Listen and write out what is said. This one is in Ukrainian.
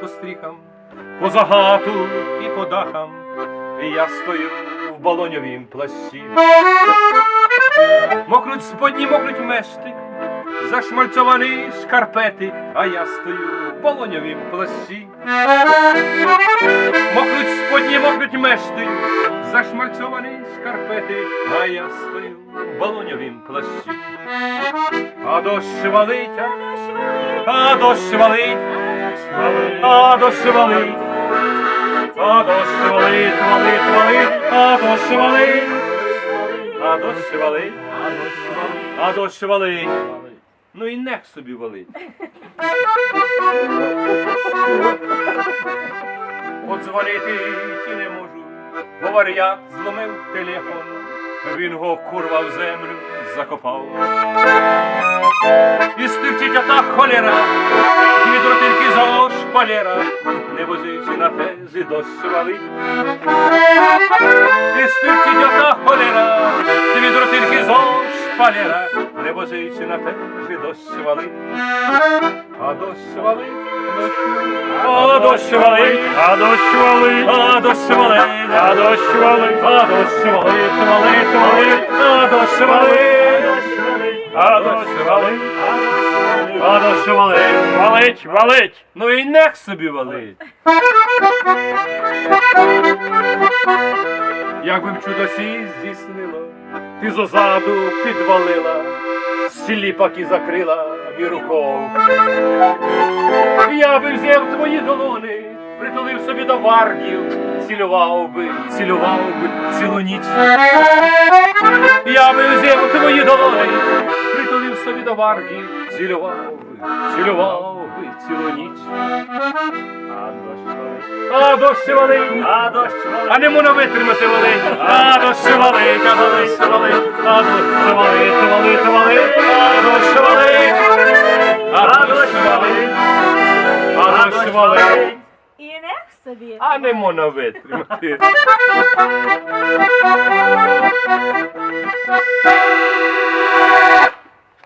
по стріхам, по загату і по дахам. І я стою в балоньовім плащі. Мокнуть сподні, мокнуть мешти, зашмальцьовані шкарпети, а я стою в балоньовім плащі. Мокнуть сподні, мокнуть мешти, зашмальцьовані шкарпети, а я стою в балоньовім плащі. А дощ валить, а дощ валить, а дощ валить, а дощ валить, валить, валить, а дощ валить, а дощ валить, а дощ валить. Ну і нех собі валить. Подзвонити ті не можу, бо вар'ят зломив телефон. Він го курва в землю закопав. І стирчить ота холера, дві дротинки за шпалера, не возичи на тезі дощ валить. І стирчить ота холера, дві дротинки за шпалера, не возичи на тезі дощ валить. А дощ валить, а дощ валить, А дощ валить, а дощ валить, а дощ валить, а дощ валить, валить, валить, а дощ валить, а дощ валить, а дощ валить. Валить, валить. Ну і нех собі валить. Якби б чудо сі здійснило, ти зозаду підвалила, сліпаки закрила віруков. Я би взяв твої долони, притулив собі до варгів, цілював би, цілював би цілу ніч. Я би взяв твої долони, до варгів, цілював би, цілював би цілу ніч. А дощ валить, А дощ валить, а не можна витримати валить, а дощ валить, а дощ валить, а дощ валить, валить, валить, а дощ валить, а дощ валить, а дощ валить, І нех собі. а не можна витримати.